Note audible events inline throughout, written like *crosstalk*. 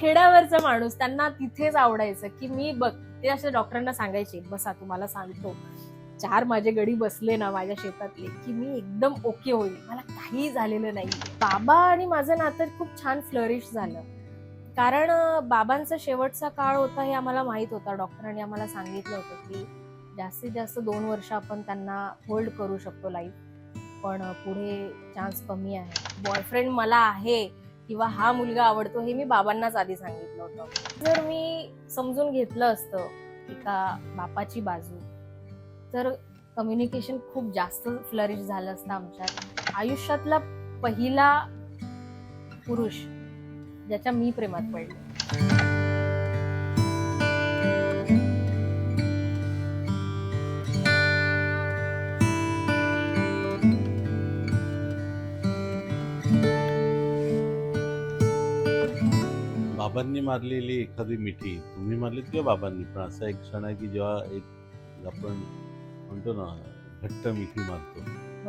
खेड्यावरचा माणूस त्यांना तिथेच आवडायचं की मी बघ ते असे डॉक्टरांना सांगायचे बसा तुम्हाला सांगतो. चार माझे गडी बसले ना माझ्या शेतातले की मी एकदम ओके होईल. मला काही झालेलं नाही. बाबा आणि माझं नातं खूप छान फ्लरिश झालं. कारण बाबांचा शेवटचा काळ होता हे आम्हाला माहीत होता. डॉक्टरांनी आम्हाला सांगितलं होतं की जास्तीत जास्त दोन वर्ष आपण त्यांना होल्ड करू शकतो लाईफ पण पुढे चान्स कमी आहे. बॉयफ्रेंड मला आहे. किंवा हा मुलगा आवडतो हे मी बाबांनाच आधी सांगितलं होतं. जर मी समजून घेतलं असतं एका बापाची बाजू तर कम्युनिकेशन खूप जास्त फ्लरिश झालं असतं आमच्यात. आयुष्यातला पहिला पुरुष ज्याच्या मी प्रेमात पडले. बाबांनी मारलेली एखादी मिठी तुम्ही मारलीत किंवा बाबांनी? पण असा एक क्षण आहे की जेव्हा एक आपण म्हणतो ना घट्ट मिठी मारतो.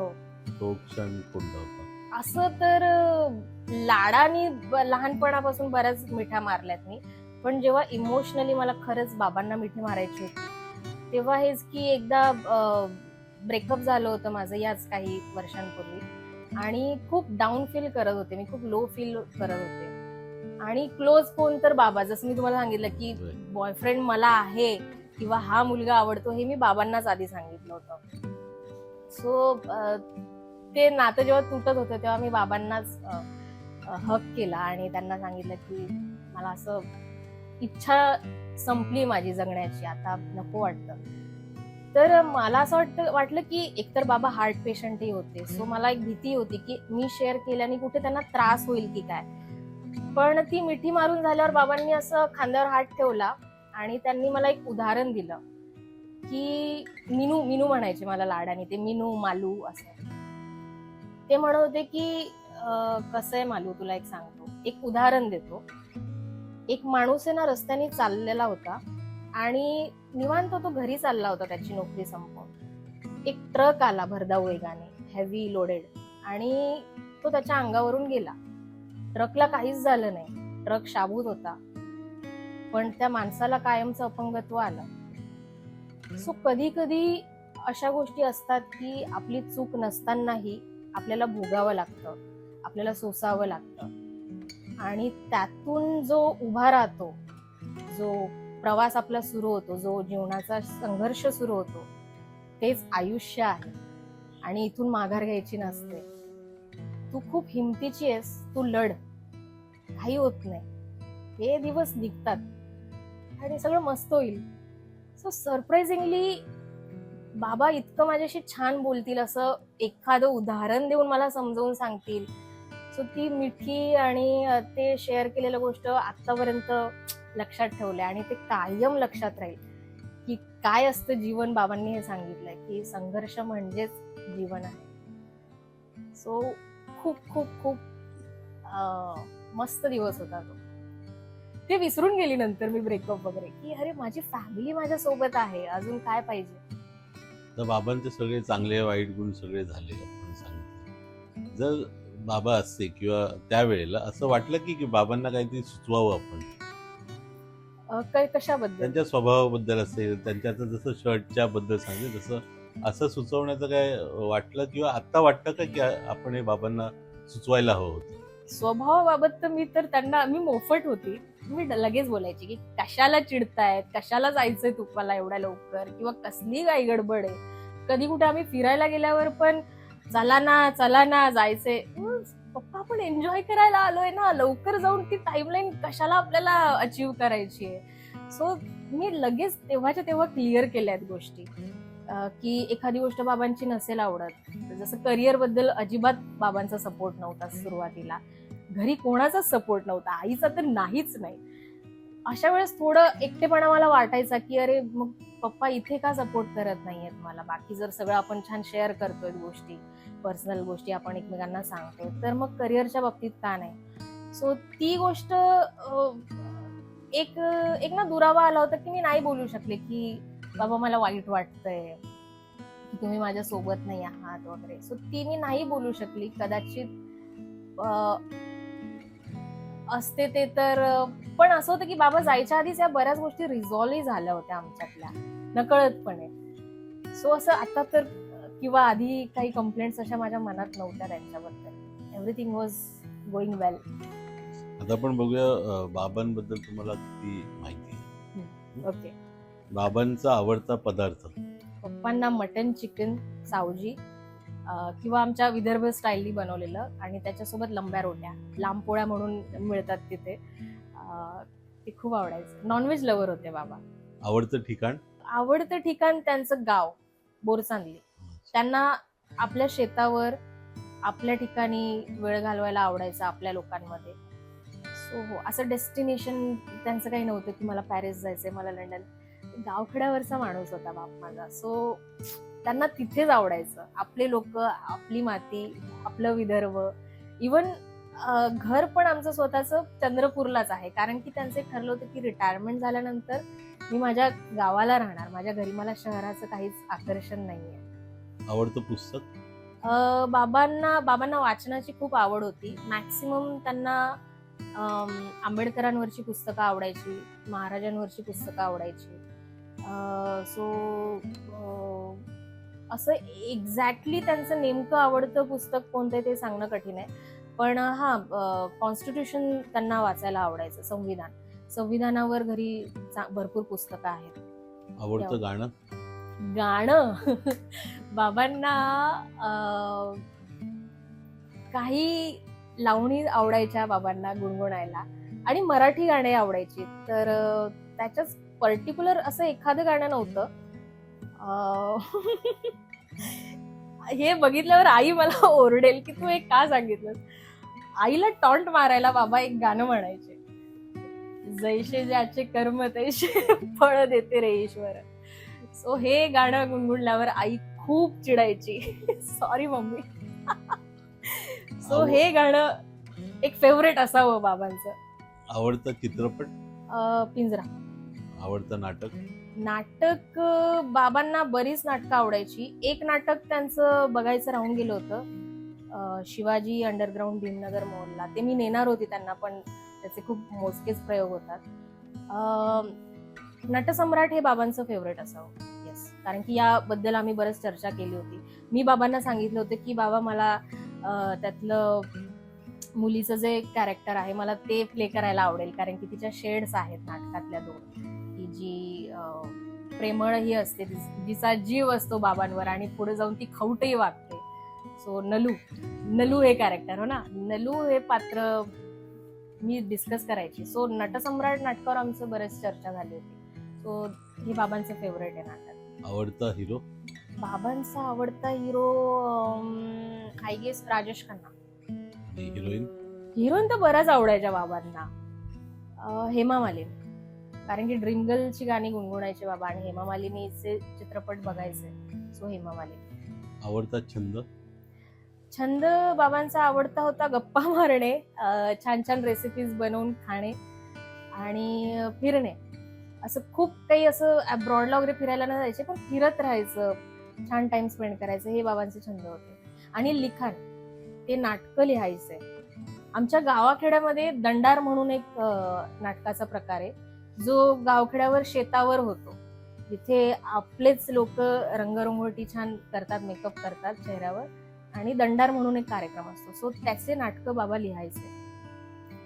हो. तो क्षण कोणता होता? असं तर अं, लाडानी ब- लहानपणापासून बऱ्याच मिठ्या मारल्यात मी. पण जेव्हा इमोशनली मला खरंच बाबांना मिठी मारायची होती तेव्हा हेच की एकदा ब्रेकअप झालं होतं माझं याच काही वर्षांपूर्वी. आणि खूप डाऊन फील करत होते मी खूप लो फील करत होते. आणि क्लोज कोण तर बाबा जसं मी तुम्हाला सांगितलं की. बॉयफ्रेंड मला आहे किंवा हा मुलगा आवडतो हे मी बाबांनाच आधी सांगितलं होतं. सो ते नातं जेव्हा तुटत होतं तेव्हा मी बाबांनाच हक केला आणि त्यांना सांगितलं की मला असं इच्छा संपली माझी जगण्याची आता नको वाटतं. तर मला असं वाटतं वाटलं की एकतर बाबा हार्ट पेशंटही होते. सो मला एक भीती होती की मी शेअर केल्याने कुठे त्यांना त्रास होईल की काय? पण ती मिठी मारून झाल्यावर बाबांनी असं खांद्यावर हात ठेवला आणि त्यांनी मला एक उदाहरण दिलं की मिनू मिनू म्हणायचे मला लाडाने ते मिनू मालू असं. ते म्हणत होते की कसं आहे मालू तुला एक सांगतो. एक उदाहरण देतो. एक माणूस आहे ना रस्त्याने चाललेला होता आणि निवांत तो घरी चालला होता त्याची नोकरी संपवून. एक ट्रक आला भरधाव वेगाने हेवी लोडेड आणि तो त्याच्या अंगावरून गेला. ट्रकला काहीच झालं नाही. ट्रक शाबूत होता. पण त्या माणसाला कायमचं अपंगत्व आलं. सो कधी कधी अशा गोष्टी असतात की आपली चूक नसतानाही आपल्याला भोगावं लागतं. आपल्याला सोसावं लागतं. आणि त्यातून जो उभा राहतो जो प्रवास आपला सुरू होतो जो जीवनाचा संघर्ष सुरू होतो तेच आयुष्य आहे. आणि इथून माघार घ्यायची नसते. तू खूप हिमतीची आहेस तू लढ. काही होत नाही. हे दिवस निघतात. आणि सगळं मस्त होईल. सो सरप्राइझिंगली बाबा इतकं माझ्याशी छान बोलतील असं एखादं उदाहरण देऊन मला समजावून सांगतील. सो ती मिठी आणि ते शेअर केलेलं गोष्ट आतापर्यंत लक्षात ठेवलंय आणि ते कायम लक्षात राहील. की काय असतं जीवन बाबांनी हे सांगितलंय की संघर्ष म्हणजेच जीवन आहे. सो खूप खूप खूप मस्त दिवस होता तो. ते विसरून गेली नंतर मी ब्रेकअप वगैरे की अरे माझी फॅमिली माझ्या सोबत आहे अजून काय पाहिजे? तर बाबांचे सगळे चांगले वाईट गुण सगळे झाले आपण सांगितलं. जर बाबा असते किंवा त्यावेळेला असं वाटलं की की बाबांना काहीतरी सुचवावं आपण. अ, क- कशाबद्दल? त्यांच्या स्वभावाबद्दल असेल त्यांच्या आता जसं शर्टच्या बद्दल सांगितलं तसं असं सुचवण्याचं काय वाटलं किंवा आता वाटतं का की आपण हे बाबांना सुचवायला हवं होतं? स्वभावाबाबत तर मी तर त्यांना मी मोफट होती. मी लगेच बोलायची की कशाला चिडतायत? कशाला जायचंय तुम्हाला एवढ्या लवकर? किंवा कसली काय गडबड आहे? कधी कुठे आम्ही फिरायला गेल्यावर पण चला ना चला ना जायचंय. "हं, पप्पा आपण एन्जॉय करायला आलोय ना. लवकर जाऊन ती टाइमलाईन कशाला आपल्याला अचीव करायची आहे? सो मी लगेच तेव्हाच्या तेव्हा क्लिअर केल्या आहेत गोष्टी. की एखादी गोष्ट बाबांची नसेल आवडत जसं करिअरबद्दल अजिबात बाबांचा सपोर्ट नव्हता सुरुवातीला. घरी कोणाचाच सपोर्ट नव्हता आईचा तर नाहीच नाही. अशा वेळेस थोडं एकटेपणा मला वाटायचा की अरे मग पप्पा इथे का सपोर्ट करत नाहीयेत मला? बाकी जर सगळं आपण छान शेअर करतोय गोष्टी पर्सनल गोष्टी आपण एकमेकांना सांगतोय तर मग करिअरच्या बाबतीत का नाही? सो ती गोष्ट एक एक ना दुरावा आला होता की मी नाही बोलू शकले की बाबा मला वाईट वाटतंय. तुम्ही माझ्या सोबत नाही आहात वगैरे. सो ती मी नाही बोलू शकली. कदाचित असते ते तर पण असं होतं की बाबा जायच्या आधीच या बऱ्याच गोष्टी रिझॉल्व्ह झाल्या होत्या आमच्यातल्या. नकळतपणे. सो असं आता तर किंवा आधी काही कंप्लेंट्स अशा माझ्या मनात नव्हत्या त्यांच्याबद्दल. एव्हरीथिंग वॉज गोईंग वेल आता आपण बघूया बाबांबद्दल तुम्हाला किती माहिती ओके बाबांचा आवडता पदार्थ. पप्पांना मटन चिकन सावजी अं, किंवा आमच्या विदर्भ स्टाईलनी बनवलेलं आणि त्याच्यासोबत लंब्या रोट्या लांब पोळ्या म्हणून मिळतात तिथे. अं, ते खूप आवडायचं. नॉनव्हेज लवर होते बाबा. आवडतं ठिकाण? आवडतं ठिकाण त्यांचं गाव बोरचांदली त्यांना आपल्या शेतावर आपल्या ठिकाणी वेळ घालवायला आवडायचं आपल्या लोकांमध्ये. सो हो असं डेस्टिनेशन त्यांचं काही नव्हतं की मला पॅरिस जायचंय मला लंडन. गावखेड्यावरचा माणूस होता बाप माझा. सो त्यांना तिथेच आवडायचं. आपले लोक आपली माती आपलं विदर्भ. इवन घर पण आमचं स्वतःचं चंद्रपूरलाच आहे. कारण की त्यांचं ठरलं होतं की रिटायरमेंट झाल्यानंतर मी माझ्या गावाला राहणार. माझ्या घरी मला शहराचं काहीच आकर्षण नाहीये. आवडतं पुस्तक? बाबांना बाबांना वाचनाची खूप आवड होती. मॅक्सिमम त्यांना आंबेडकरांवरची पुस्तकं आवडायची महाराजांवरची पुस्तकं आवडायची. सो असं एक्झॅक्टली त्यांचं नेमकं आवडतं पुस्तक कोणतं आहे ते सांगणं कठीण आहे. पण हा कॉन्स्टिट्यूशन त्यांना वाचायला आवडायचं संविधान. संविधानावर घरी भरपूर पुस्तकं आहेत. आवडतं गाणं? गाणं? *laughs* बाबांना काही लावणी आवडायच्या बाबांना गुणगुणायला. आणि मराठी गाणे आवडायची. तर त्याच्याच पर्टिक्युलर असं एखादं गाणं नव्हतं. अं, *laughs* हे बघितल्यावर आई मला ओरडेल की तू हे का सांगितलं आईला टॉन्ट मारायला बाबा एक गाणं म्हणायचे. जैसे ज्याचे कर्म तैसे फळ देते रे ईश्वर. सो हे गाणं गुणगुणल्यावर आई खूप चिडायची. Sorry mummy. सो हे गाणं एक फेवरेट असावं बाबांचं. आवडतं चित्रपट? पिंजरा. आवडतं नाटक? नाटक बाबांना बरीच नाटकं आवडायची. एक नाटक त्यांचं बघायचं राहून गेलं होतं. शिवाजी अंडरग्राऊंड भीमनगर मॉलला ते मी नेणार होती त्यांना पण त्याचे खूप मोजकेच प्रयोग होतात. नटसम्राट हे बाबांचं फेवरेट असावं. येस कारण की याबद्दल आम्ही बरंच चर्चा केली होती. मी बाबांना सांगितलं होतं की बाबा मला त्यातलं मुलीचं जे कॅरेक्टर आहे मला ते प्ले करायला आवडेल. कारण की तिच्या शेड्स आहेत नाटकातल्या दोन. जी अं, प्रेमळही असते जिचा जीव असतो बाबांवर आणि पुढे जाऊन ती खवटही वागते. सो नलू नलू हे कॅरेक्टर हो ना? नलू हे पात्र मी डिस्कस करायची. सो नटसम्राट नाटकावर आमचं बरेच चर्चा झाली होती. सो हे बाबांचं फेवरेट आहे नाटक. आवडता हिरो बाबांचा आवडता hero I guess Rajesh Khanna. Heroine heroine तर बऱ्याच आवडायच्या बाबांना. हेमा मालिनी. कारण की ड्रीम गर्लची गाणी गुणगुणायचे बाबा आणि हेमा मालिनीचे चित्रपट बघायचे. सो हेमा मालिनी. आवडता छंद? छंद बाबांचा आवडता होता गप्पा मारणे छान छान रेसिपीज बनवून खाणे आणि फिरणे. असं खूप काही असं अब्रॉडला वगैरे फिरायला न जायचे पण फिरत राहायचं छान टाइम स्पेंड करायचं हे बाबांचे छंद होते. आणि लिखाण ते नाटकं लिहायचे. आमच्या गावाखेड्यामध्ये दंडार म्हणून एक नाटकाचा प्रकार आहे. जो गावखेड्यावर शेतावर होतो जिथे आपलेच लोक रंगरंगोटी छान करतात मेकअप करतात चेहऱ्यावर आणि दंडार म्हणून एक कार्यक्रम असतो. सो त्याचे नाटकं बाबा लिहायचे.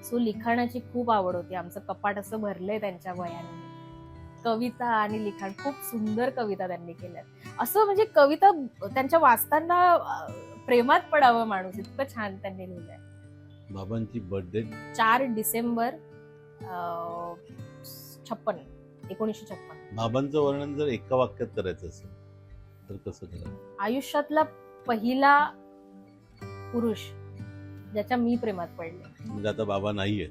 सो लिखाणाची खूप आवड होती. आमचं कपाट असं भरलंय त्यांच्या वयाने. कविता आणि लिखाण खूप सुंदर कविता त्यांनी केल्यात. असं म्हणजे कविता त्यांच्या वाचताना प्रेमात पडावं माणूस. इतकं छान त्यांनी लिहिलंय. बाबांची बर्थडे चार डिसेंबर छप्पन एकोणीसशे छप्पन बाबांचं वर्णन जर एका वाक्यात करायचं असेल तर कसं करायचं आयुष्यातला पहिला पुरुष ज्याच्या मी प्रेमात पडले म्हणजे आता बाबा नाहीये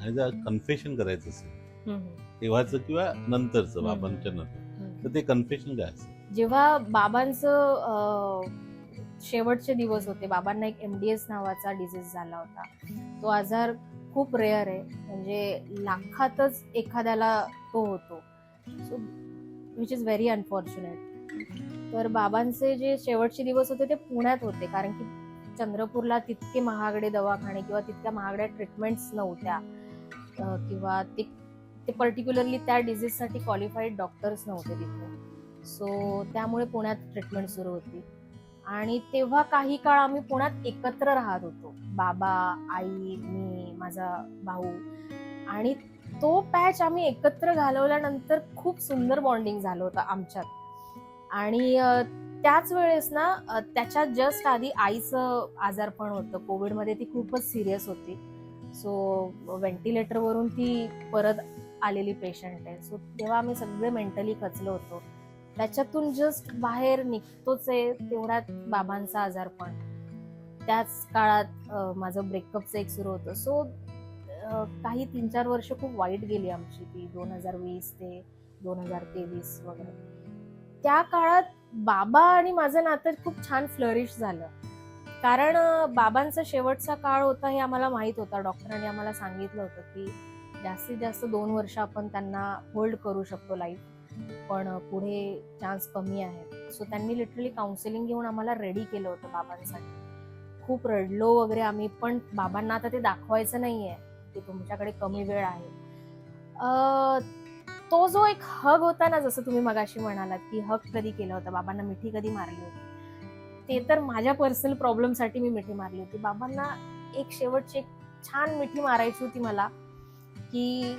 आणि जर कन्फेशन करायचं असेल हम्म. तेव्हाचं किंवा नंतरचं. बाबांच्या नंतर. तर ते कन्फेशन काय असेल जेव्हा बाबांचं अं, शेवटचे दिवस होते. बाबांना एक एम डी एस नावाचा डिझीज झाला होता. तो आजार खूप रेअर आहे. म्हणजे लाखातच एखाद्याला तो होतो. So which is very unfortunate तर बाबांचे जे शेवटचे दिवस होते ते पुण्यात होते. कारण की चंद्रपूरला तितके महागडे दवाखाने किंवा तितक्या महागड्या ट्रीटमेंट्स नव्हत्या. किंवा ते ते पर्टिक्युलरली त्या डिझीजसाठी क्वालिफाईड डॉक्टर्स नव्हते तिथे. सो त्यामुळे पुण्यात ट्रीटमेंट सुरू होती. आणि तेव्हा काही काळ आम्ही पुण्यात एकत्र राहत होतो. बाबा आई मी माझा भाऊ. आणि तो पॅच आम्ही एकत्र घालवल्यानंतर खूप सुंदर बॉन्डिंग झालं होतं आमच्यात. आणि त्याच वेळेस ना त्याच्या त्याच्यात जस्ट आधी आईचं आजारपण होतं. कोविडमध्ये ती खूपच सिरियस होती. सो व्हेंटिलेटरवरून ती परत आलेली पेशंट आहे. सो तेव्हा आम्ही सगळे मेंटली खचलो होतो. त्याच्यातून जस्ट बाहेर निघतोच आहे तेवढ्यात बाबांचा आजारपण त्याच काळात माझं ब्रेकअपचं एक सुरू होतं. सो काही तीन चार वर्ष खूप वाईट गेली आमची ती. दोन हजार वीस ते दोन हजार तेवीस वगैरे. त्या काळात बाबा आणि माझं नातं खूप छान फ्लरिश झालं. कारण बाबांचा शेवटचा काळ होता हे आम्हाला माहीत होता. डॉक्टरांनी आम्हाला सांगितलं होतं की जास्तीत जास्त दोन वर्ष आपण त्यांना होल्ड करू शकतो लाईफ पण पुढे चान्स कमी आहेत सो त्यांनी लिटरली काउन्सिलिंग घेऊन आम्हाला रेडी केलं होतं बाबांसाठी. खूप रडलो वगैरे आम्ही पण बाबांना आता ते दाखवायचं नाही आहे की तुमच्याकडे कमी वेळ आहे. तो जो एक हग होता ना जसं तुम्ही मगाशी म्हणालात की हग कधी केला होता? बाबांना मिठी कधी मारली होती? ते तर माझ्या पर्सनल प्रॉब्लेमसाठी मी मिठी मारली होती. बाबांना एक शेवटची एक छान मिठी मारायची होती मला की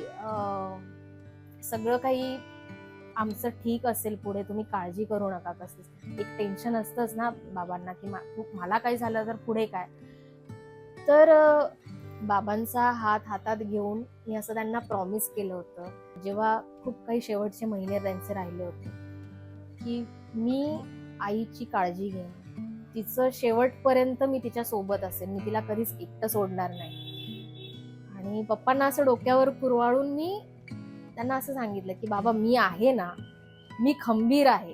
सगळं काही आमचं ठीक असेल पुढे तुम्ही काळजी करू नका कसं एक टेन्शन असतंच ना बाबांना की मला काही झालं तर पुढे काय? तर बाबांचा हात हातात घेऊन मी असं त्यांना प्रॉमिस केलं होतं. जेव्हा खूप काही शेवटचे महिने त्यांचे राहिले होते की मी आईची काळजी घेईन. तिचं शेवटपर्यंत मी तिच्या सोबत असेल मी तिला कधीच एकटं सोडणार नाही. आणि पप्पांना असं डोक्यावर कुरवाळून मी त्यांना असं सांगितलं की बाबा मी आहे ना मी खंबीर आहे.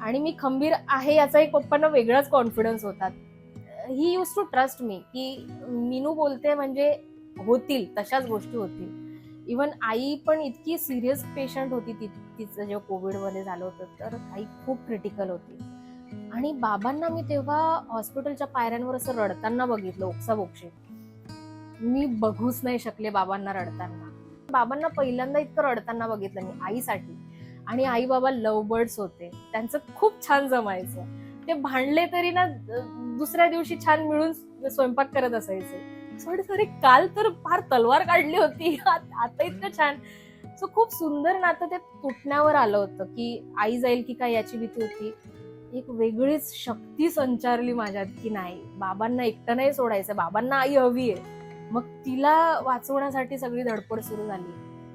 आणि मी खंबीर आहे याचा एक पप्पांना वेगळाच कॉन्फिडन्स होता he used to trust me की मीनू बोलते म्हणजे होतील तशाच गोष्टी होतील. इवन आई पण इतकी सिरियस पेशंट होती ती तिचं जेव्हा कोविडमध्ये झालं होतं तर आई खूप क्रिटिकल होती. आणि बाबांना मी तेव्हा हॉस्पिटलच्या पायऱ्यांवर असं रडताना बघितलं ओक्साबोक्षी मी बघूच नाही शकले बाबांना रडताना. बाबांना पहिल्यांदा इतकं रडताना बघितलं मी आईसाठी. आणि आई बाबा लव बर्ड्स होते. त्यांचं खूप छान जमायचं. ते भांडले तरी ना दुसऱ्या दिवशी छान मिळून स्वयंपाक करत असायचे. सॉरी सॉरी काल तर फार तलवार काढली होती. *laughs* आता इतकं छान. सो खूप सुंदर नातं ते तुटण्यावर आलं होतं की आई जाईल की काय याची भीती होती. एक वेगळीच शक्ती संचारली माझ्यात की नाही. बाबांना एकटं नाही सोडायचं. बाबांना आई हवी आहे. मग तिला वाचवण्यासाठी सगळी धडपड सुरू झाली.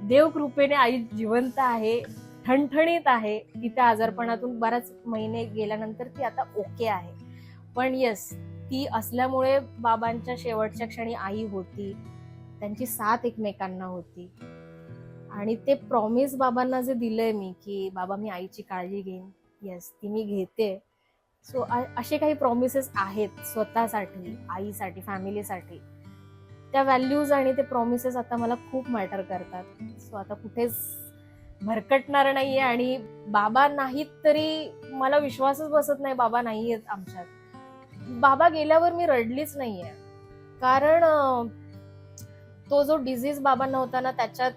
देव कृपेने आई जिवंत आहे ठणठणीत आहे. ती त्या आजारपणातून बराच महिने गेल्यानंतर ती आता ओके आहे. पण येस ती असल्यामुळे बाबांच्या शेवटच्या क्षणी आई होती. त्यांची साथ एकमेकांना होती. आणि ते प्रॉमिस बाबांना जे दिलंय मी की बाबा मी आईची काळजी घेईन. येस ती मी घेते. सो असे काही प्रॉमिसेस आहेत स्वतःसाठी आईसाठी फॅमिलीसाठी त्या व्हॅल्यूज आणि ते प्रॉमिसेस आता मला खूप मॅटर करतात. सो आता कुठेच भरकटणार नाहीये आणि बाबा नाहीत तरी मला विश्वासच बसत नाही बाबा नाही आहेत आमच्यात. बाबा गेल्यावर मी रडलीच नाहीये. कारण तो जो डिझीज बाबांना होता ना त्याच्यात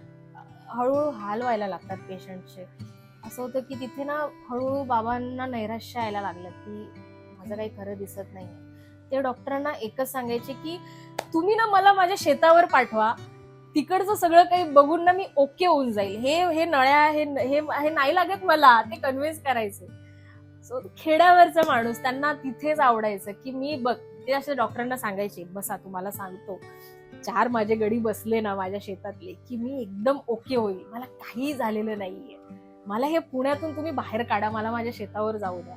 हळूहळू हाल व्हायला लागतात पेशंटचे असं होतं की तिथे ना हळूहळू बाबांना नैराश्य यायला लागलं की माझं काही खरं दिसत नाही ते डॉक्टरांना एकच सांगायचे की तुम्ही ना मला माझ्या शेतावर पाठवा. तिकडचं सगळं काही बघून ना मी ओके होऊन जाईल. हे हे नळ्या हे हे नाही लागत मला. ते कन्व्हिन्स करायचे. सो खेड्यावरचा माणूस त्यांना तिथेच आवडायचं की मी बघ. ते असे डॉक्टरांना सांगायचे बसा तुम्हाला सांगतो. चार माझे गडी बसले ना माझ्या शेतातले की मी एकदम ओके होईल. मला काही झालेलं नाहीये. मला हे पुण्यातून तुम्ही बाहेर काढा. मला माझ्या शेतावर जाऊ द्या.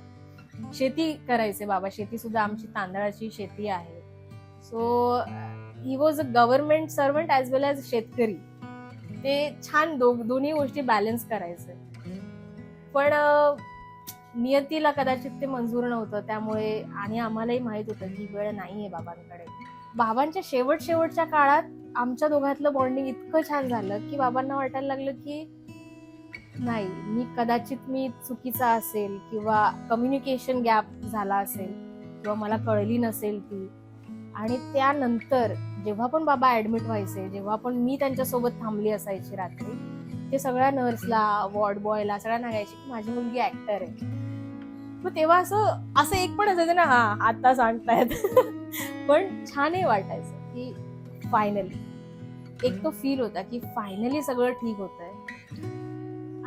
शेती करायचे बाबा. शेती सुद्धा आमची तांदळाची शेती आहे. So he was a government servant as well as शेतकरी. ते छान दो दोन्ही गोष्टी बॅलन्स करायचे. पण नियतीला कदाचित ते मंजूर नव्हतं. त्यामुळे आणि आम्हालाही माहीत होतं ही वेळ नाहीये बाबांकडे. बाबांच्या शेवट शेवटच्या काळात आमच्या दोघातलं बॉन्डिंग इतकं छान झालं की बाबांना वाटायला लागलं की नाही. मी कदाचित मी चुकीचा असेल किंवा कम्युनिकेशन गॅप झाला असेल किंवा मला कळली नसेल ती. आणि त्यानंतर जेव्हा पण बाबा ऍडमिट व्हायचे जेव्हा पण मी त्यांच्यासोबत थांबली असायची रात्री ते सगळ्या नर्सला वॉर्ड बॉयला सगळ्यांना सांगायचे की माझी मुलगी ऍक्टर आहे. मग तेव्हा असं असं एक पण असायचं ना हा आता सांगतायत *laughs* पण छानही वाटायचं की फायनली एक तो फील होता की फायनली सगळं ठीक होत आहे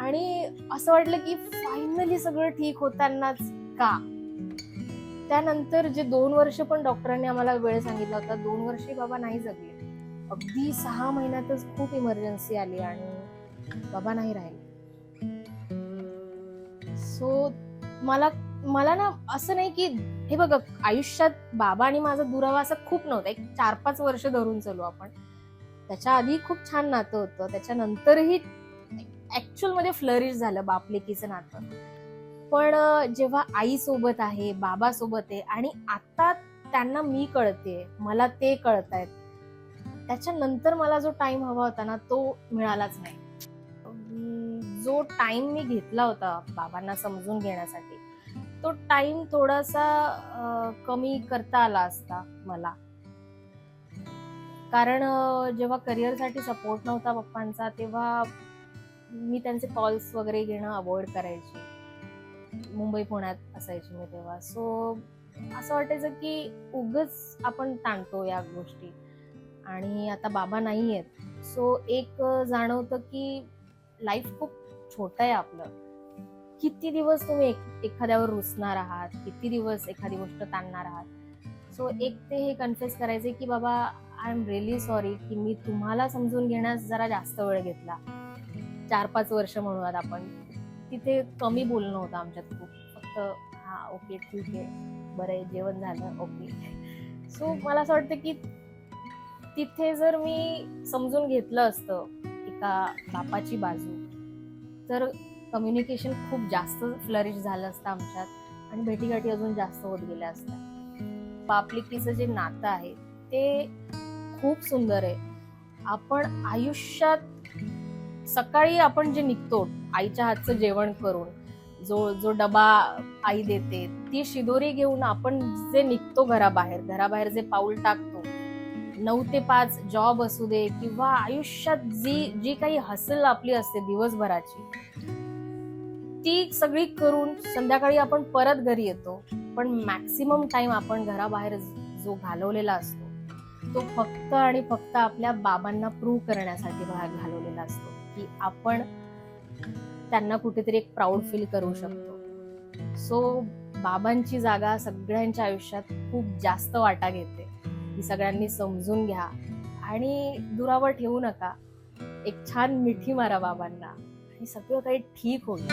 आणि असं वाटलं की फायनली सगळं ठीक होतानाच का? त्यानंतर जे दोन वर्ष पण डॉक्टरांनी आम्हाला वेळ सांगितला होता दोन वर्षे बाबा नाही जगले. अगदी सहा महिन्यातच खूप इमर्जन्सी आली आणि बाबा नाही राहिले. सो मला मला ना असं नाही की हे बघ आयुष्यात बाबा आणि माझा दुरावा असा खूप नव्हता. एक चार पाच वर्ष धरून चालू आपण. त्याच्या आधी खूप छान नातं होतं. त्याच्यानंतरही ऍक्च्युअलमध्ये फ्लरिश झालं बापलेकीचं नातं. पण जेव्हा आई सोबत आहे बाबा सोबत आहे आणि आता त्यांना मी कळते मला ते कळतायत त्याच्यानंतर मला जो टाइम हवा होता ना तो मिळालाच नाही. जो टाइम मी घेतला होता बाबांना समजून घेण्यासाठी तो टाइम थोडासा कमी करता आला असता मला. कारण जेव्हा करिअरसाठी सपोर्ट नव्हता पप्पांचा तेव्हा मी त्यांचे कॉल्स वगैरे घेणं अवॉइड करायची. मुंबई पुण्यात असायची मी तेव्हा. सो असं वाटायचं की उगच आपण ताणतो या गोष्टी. आणि आता बाबा नाही आहेत. सो एक जाणवतं की लाईफ खूप छोटं आहे आपलं. किती दिवस तुम्ही एक एखाद्यावर रुसणार आहात? किती दिवस एखादी गोष्ट ताणणार आहात? सो एक ते हे कन्फ्युज करायचे की बाबा आय एम रिअली सॉरी की मी तुम्हाला समजून घेण्यास जरा जास्त वेळ घेतला. चार पाच वर्ष म्हणूयात आपण. तिथे कमी बोलणं होतं आमच्यात खूप. फक्त हा ओके ठीक आहे. बरं आहे जेवण झालं ओके. सो मला असं वाटतं की तिथे जर मी समजून घेतलं असतं एका बापाची बाजू तर कम्युनिकेशन खूप जास्त फ्लरिश झालं असतं आमच्यात आणि भेटीगाठी अजून जास्त होत गेल्या असतात. बापलिकीचं जे नातं आहे ते खूप सुंदर आहे. आपण आयुष्यात सकाळी आपण जे निघतो आईच्या हातचं जेवण करून जो जो डबा आई देते ती शिदोरी घेऊन आपण जे निघतो घराबाहेर घराबाहेर जे पाऊल टाकतो नऊ ते पाच जॉब असू दे किंवा आयुष्यात जी जी काही हसल आपली असते दिवसभराची ती सगळी करून संध्याकाळी आपण परत घरी येतो. पण मॅक्सिमम टाइम आपण घराबाहेर जो घालवलेला असतो तो फक्त आणि फक्त आपल्या बाबांना प्रूव्ह करण्यासाठी बाहेर घालवलेला असतो. की आपण त्यांना कुठेतरी एक प्राऊड फील करू शकतो. सो बाबांची जागा सगळ्यांच्या आयुष्यात खूप जास्त वाटा घेते. ही सगळ्यांनी समजून घ्या आणि दुरावर ठेवू नका. एक छान मिठी मारा बाबांना. आणि सगळं काही ठीक होईल.